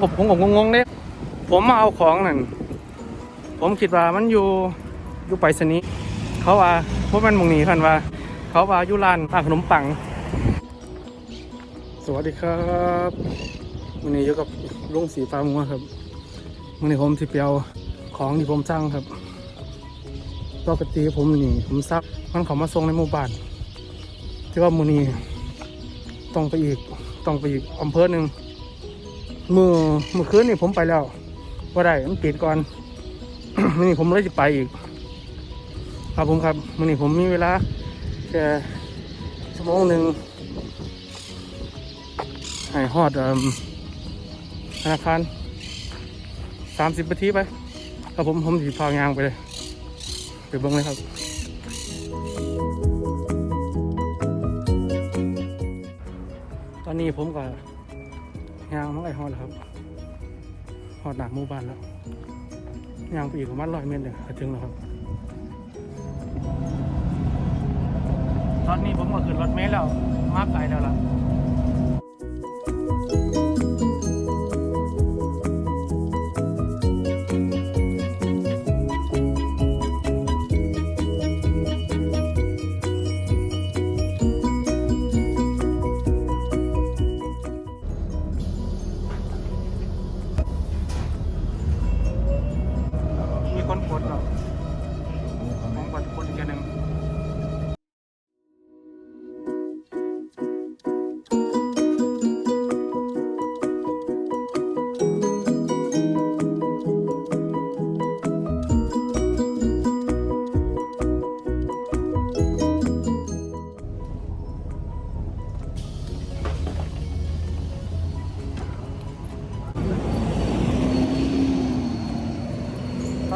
ผมผมงงๆเนี่ยผมมาเอาของนั่น ผมคิดว่ามันอยู่อยู่ไปรษณีย์เขาว่าพวกมันมองหนีคันว่า เขาว่าอยู่ร้านร้านขนมปัง สวัสดีครับวันนี้อยู่กับลุงสีฟ้ามัวครับวันนี้ผมที่เปียวของที่ผมสร้างครับปกติผมนี่ผมซักมันเขามาส่งในหมู่บ้านที่ว่ามือนี้ต้องไปอีกต้องไปอีกอำเภอหนึ่ง มือมือคืนนี่ผมไปแล้วว่าได้มันปิดก่อนมื่อนี้ผมเลยจะไปอีก ครับผมครับมื่อนี้ผมมีเวลาแค่ชั่วโมงหนึ่งให้ฮอดธนาคารสามสิบนาทีไปครับผมผมถือพางยางไปเลยไปเบิ้งเลยครับตอนนี้ผมก็ ยางมันไอฮอดแล้วครับฮอดหนักมู่บ้านแล้วยางไปอีกประมาณร้อยเมตรเลยก็ถึงแล้วครับ ตอนนี้ผมก็ขึ้นรถเมล์แล้ว มากไกลแล้วล่ะ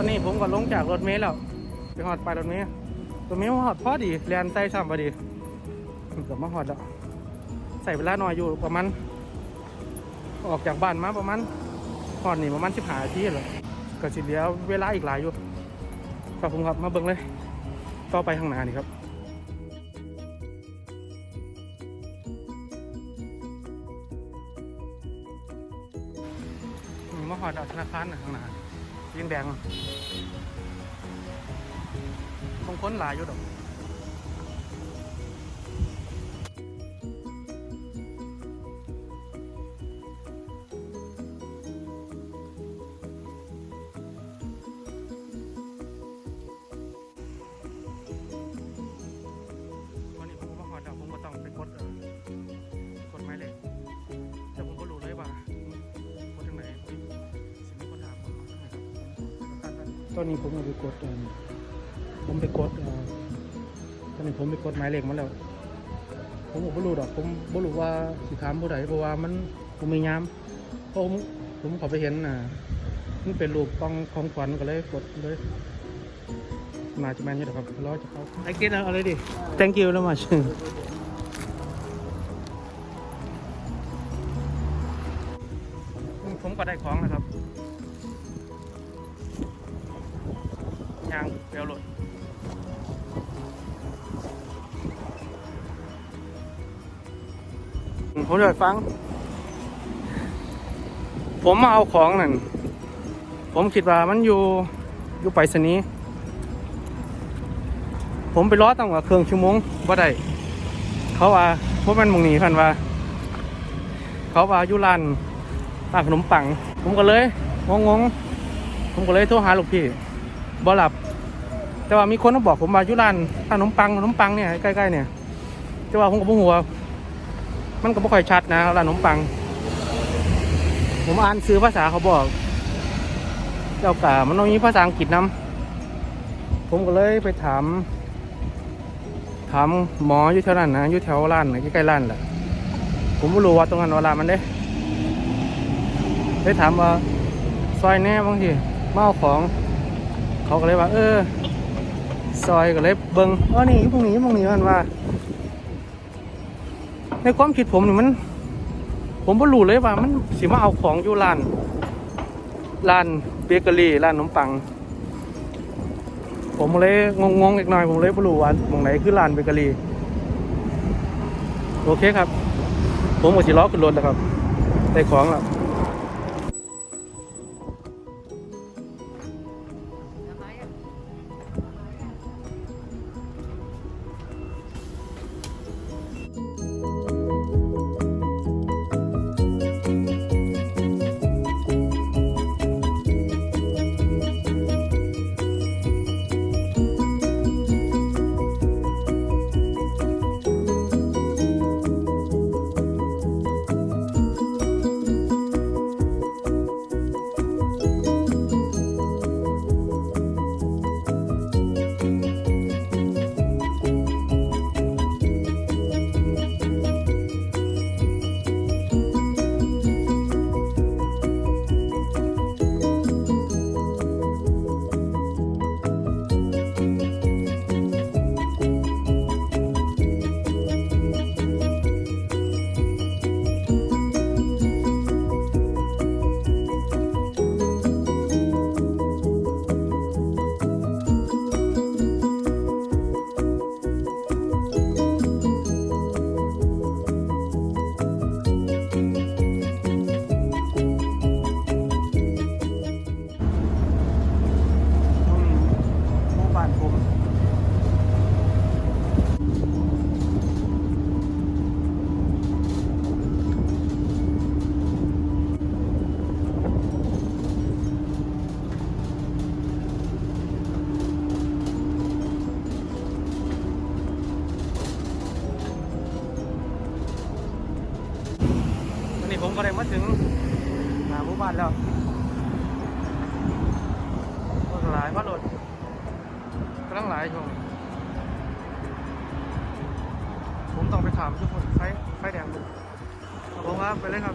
อนนี้ผมก็ลงจากรถเมล์แล้วไปหอดไปรถเมล์รถเมล์หอดพอดีแลนใส่ซ้ำพอดีเกือบมาหอดแล้วใส่เวลาหน่อยอยู่ประมาณออกจากบ้านมาประมาณหอดนี่ประมาณสิบหาทีเลยก็สิเหลือเวลาอีกหลายอยู่ครับผมครับมาเบิ่งเลยต่อไปข้างหน้านี่ครับมาหอดอาธนาคารนะข้างหน้า ยิงแดงคงค้นหลายอยู่ดอก ตอนนี้ผมไปกดเอิ่มผมไปกดเอ่อตอนนี้ผมไปกดหมายเลขมาแล้ว ผมก็บ่รู้ดอก ผมบ่รู้ว่าสิถามผู้ใดเพราะว่ามันผมไม่ยามเพราะผมผมเขอไปเห็นน่ะมันเป็นรูปต้องของขวัญก็เลยกดเลยมาจะแมนอยี่ดอกครับรอจะเขาไอ้เกตเอาอะไรดิ thank you very much ผมก็ได้ของนะครับ ยางเปลวรถผมจะฟัง ผมมาเอาของนั่น ผมคิดว่ามันอยู่อยู่ไปรษณีย์ผมไปรอตั้งว่าเครื่องชั่วโมงว่าได้ เขาว่าพวกมันมองหนีคันว่า เขาว่าอยู่ร้านร้านขนมปัง ผมก็เลยงงงผมก็เลยโทรหาลูกพี่บ่หลับ แต่ว่ามีคนมาบอกผมมายู่ร้านร้านขนมปังขนมปังเนี่ยใกล้ๆเนี่ยแต่ว่าผมก็บ่หัวมันก็บ่ค่อยชัดนะร้านขนมปัง ผมอ่านซื้อภาษาเขาบอกเจ้ากามันต้องมีภาษาอังกฤษนำผมก็เลยไปถาม ถามหมออยู่แถวนั้นนะอยู่แถวร้านใกล้ๆร้านแหละผมไม่รู้ว่าตรงนั้นเวลามันเด้ได้ถามว่าซอยแน่บางทีเอาของ เขาก็เลยว่า เออ ซอยก็เลยเบิงอ๋อนี่อยู่ตรงนี้อยู่ตรงนี้มันว่า ในความคิดผมนี่มัน ผมไม่รู้เลยว่ามันสิมาเอาของอยู่ร้านร้านเบเกอรี่ร้านขนมปัง ผมเลยงงๆอีกหน่อยผมเลยไม่รู้ว่าตรงไหนคือร้านเบเกอรี่โอเคครับ ผมก็สิล้อขึ้นรถแล้วครับได้ของแล้ว กำลังมาถึงหมู่บ้านแล้วคนหลายมาโหลดกำลังหลายช่วงผมต้องไปถามทุกคนไฟไฟแดงเอาผมว่าไปเลยครับ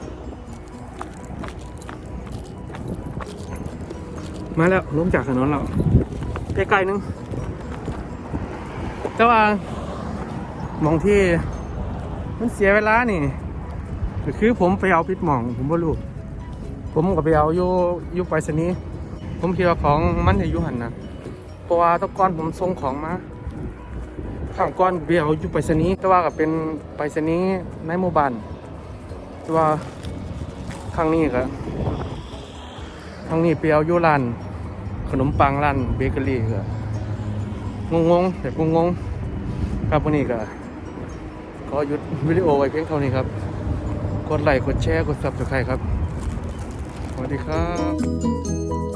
มาแล้วลงจากถนนแล้วไกลๆนึงแต่ว่ามองที่มันเสียเวลานี่ ก็คือผมไปเอาพิษหมอง ผมบ่รู้ผมก็ไปเอาอยู่อยู่ไปรษณีย์ผมคิดว่าของมันจะอยู่หันนะเพราะว่าตะก้อนผมส่งของมาข้างก้อนไปเอาอยู่ไปรษณีย์แต่ว่าก็เป็นไปรษณีย์ในหมู่บ้านแต่ว่าครั้งนี้ก็ครั้งนี้ไปเอาอยู่ร้านขนมปังร้านเบเกอรี่ก็งงๆแบบงงๆครับวันนี้ก็ขอหยุดวิดีโอไว้เพียงเท่านี้ครับ กดไลค์กดแชร์กด subscribe ครับ สวัสดีครับ